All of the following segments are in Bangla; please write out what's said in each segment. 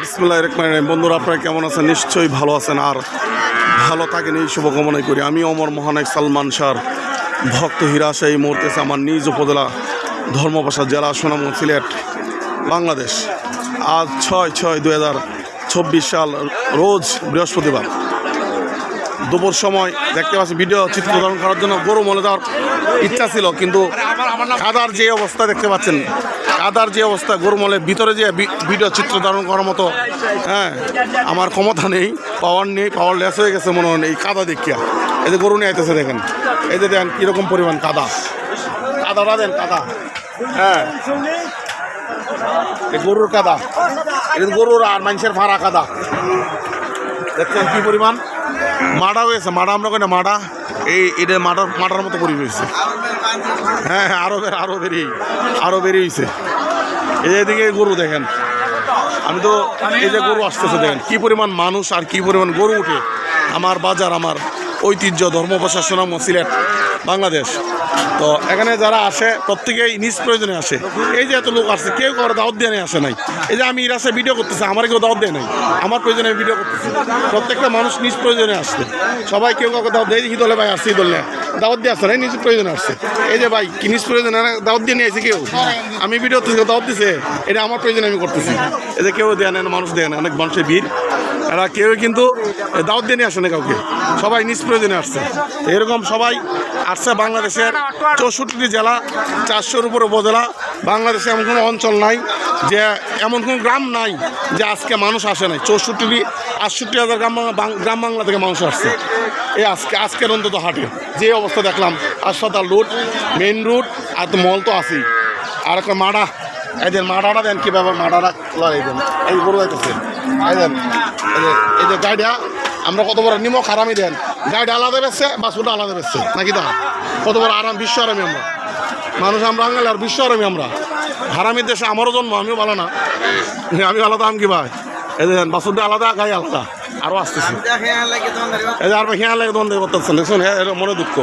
বিসমুল্লাহ রহমান রহিম। বন্ধুরা, আপনারা কেমন আছেন? নিশ্চয়ই ভালো আছেন আর ভালো থাকেন এই শুভকামনাই করি। আমি অমর মহানায়ক সালমান শাহর ভক্ত হিরাশা এই মুহূর্তে আমার নিজ উপজেলা ধর্মপাশা জেলা সোনামুখ সিলেট, বাংলাদেশ। আজ ছয় ছয় দু সাল, রোজ বৃহস্পতিবার। দুপুর সময় দেখতে পাচ্ছি ভিডিও চিত্র ধারণ করার জন্য গরু মলে যাওয়ার ইচ্ছা ছিল, কিন্তু কাদার যে অবস্থা দেখতে পাচ্ছেন, কাদার যে অবস্থা, গরু মলের ভিতরে যে ভিডিও চিত্র ধারণ করার মতো হ্যাঁ আমার ক্ষমতা নেই পাওয়ার নেই পাওয়ার লেস হয়ে গেছে মনে হয় এই কাদা দেখিয়া। এই যে গরু নিয়ে আইতেছে দেখেন, এই যে দেখেন কীরকম পরিমাণ কাদা। কাদাটা দেন, কাদা। হ্যাঁ। গরুর কাদা এটা গরুর আর মানুষের ভাড়া কাদা। দেখছেন কি পরিমাণ? মাডা হয়েছে, মাডা আমরা কই মাডা? এই, এটা মাডার মাডার মতো পরিবেশ হয়েছে। হ্যাঁ হ্যাঁ আরও বের, আরও বেরিয়ে আরও বেরিয়ে হয়েছে এদিকে গরু দেখেন। আমি তো এই যে গরু আসতেছে দেখেন, কি পরিমাণ মানুষ আর কি পরিমাণ গরু উঠে। আমার বাজার, আমার ঐতিহ্য, ধর্ম, প্রশাসন সিলেট বাংলাদেশ। তো এখানে যারা আসে, প্রত্যেকেই নিজ প্রয়োজনে আসে। এই যে এত লোক আসছে, কেউ কারও দাওয়াত দিয়ে আসে নাই। এই যে আমি ইরাসে ভিডিও করতেছি, আমার কেউ দাওয়াত দেয় নাই। আমার প্রয়োজনে আমি ভিডিও করতেছি। প্রত্যেকটা মানুষ নিজ প্রয়োজনে আসছে। সবাই কেউ কাউকে দাওয়াত দেয় ঈদ হলে ভাই আসছে ঈদ হলে দাওয়াত দিয়ে আসছে না নিজ প্রয়োজনে আসছে। এই যে ভাই, কি নিজ প্রয়োজনে দাওয়াত দিয়ে নিয়ে আসছে কেউ? আমি ভিডিও করতেছি দাওয়াত দিছে? এটা আমার প্রয়োজনে আমি করতেছি। এই যে কেউ দেয় না মানুষ দেয় না অনেক মানুষের ভিড়। এরা কেউ কিন্তু দাওয়াত দিয়ে আসে না কাউকে। সবাই নিজ প্রয়োজনে আসছে। এরকম সবাই আসছে বাংলাদেশের চৌষট্টি জেলা, চারশোর উপর উপজেলা। বাংলাদেশে এমন কোনো অঞ্চল নাই যে, এমন কোনো গ্রাম নাই যে আজকে মানুষ আসে নাই। চৌষট্টি, আটষট্টি হাজার গ্রাম গ্রাম বাংলা থেকে মানুষ আসছে। এই আজকে আজকের অন্তত হাটে। যে অবস্থা দেখলাম হাসপাতাল রুট মেন রুট, আর তো মল তো আছেই। আর একটা মাডা। এই দেন মাডাটা দেন কীভাবে মাডাটা? লড়াই দেন। এই গরু যাইতেছে। এই যে গাড়িটা আমরা কত বড় নিমক হারামি দেন। গাড়িটা আলাদা বেসছে বাসুটা আলাদা বেসছে নাকি দা? কত বড় আরাম বিশ্ব আরামি আমরা। মানুষ আমরা আঙ্গালে আর বিশ্ব আরামি আমরা। হারামির দেশে আমারও জন্ম আমিও ভালো না। আমি আলাদা আম কি ভাই? এই দেখেন বাসুরটা আলাদা গাড়ি আলাদা আরও আসতেছি। এই যে আর খেয়াল লাগে করতেছেন? দেখুন হ্যাঁ মনে দুঃখ।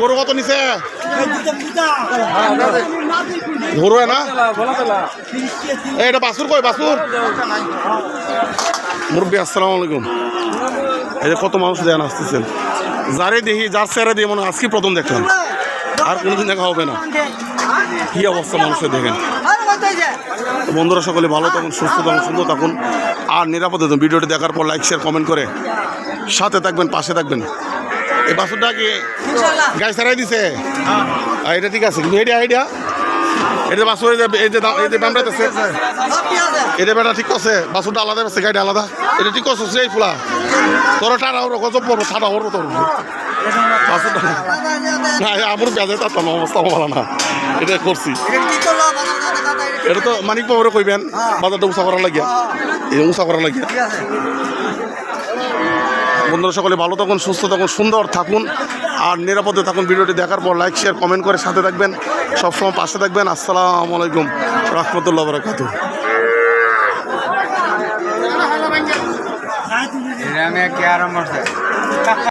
গরু কত নিছে? গরু না? এটা বাসুর কই বাসুর মুরব্বী, আসসালামু আলাইকুম। এই যে কত মানুষ দেন আসতেছেন। যারে দেখি, যার চেহারা দিয়ে মনে আজকে প্রথম দেখলাম। আর কোনোদিন দেখা হবে না। কি অবস্থা মানুষের দেখেন। বন্ধুরা সকলে ভালো থাকুন, সুস্থ থাকুন, সুন্দর থাকুন। আর নিরাপদে ভিডিওটি দেখার পর লাইক শেয়ার কমেন্ট করে সাথে থাকবেন, পাশে থাকবেন। এই বাসুরটা কি? গাড়ি ছাড়াই দিছে? আর এটা ঠিক আছে কিন্তু এটা আইডিয়া? এটা বাসুর এই যে এই এটা বেটা ঠিক আছে বাসুরটা আলাদা আছে গাড়ি আলাদা। এটা ঠিক আছে সেই ফুলা। তোর টাটা ওর গজব পড়ব ঠাডা ওর তোর বাসুরটা না আমার বেজে তার অবস্থা ভালো না। এটা করছি। এটা তো মানিক বাবুরে কইবেন বাজারটা উঁচা করার লাগিয়া। এই উঁচা করার লাগিয়া। বন্ধুরা সকলে ভালো থাকুন, সুস্থ থাকুন, সুন্দর থাকুন। আর নিরাপদে থাকুন ভিডিওটি দেখার পর লাইক শেয়ার কমেন্ট করে সাথে থাকবেন। সবসময় পাশে থাকবেন। আসসালামু আলাইকুম। রহমতুল্লাহ বরাকাতু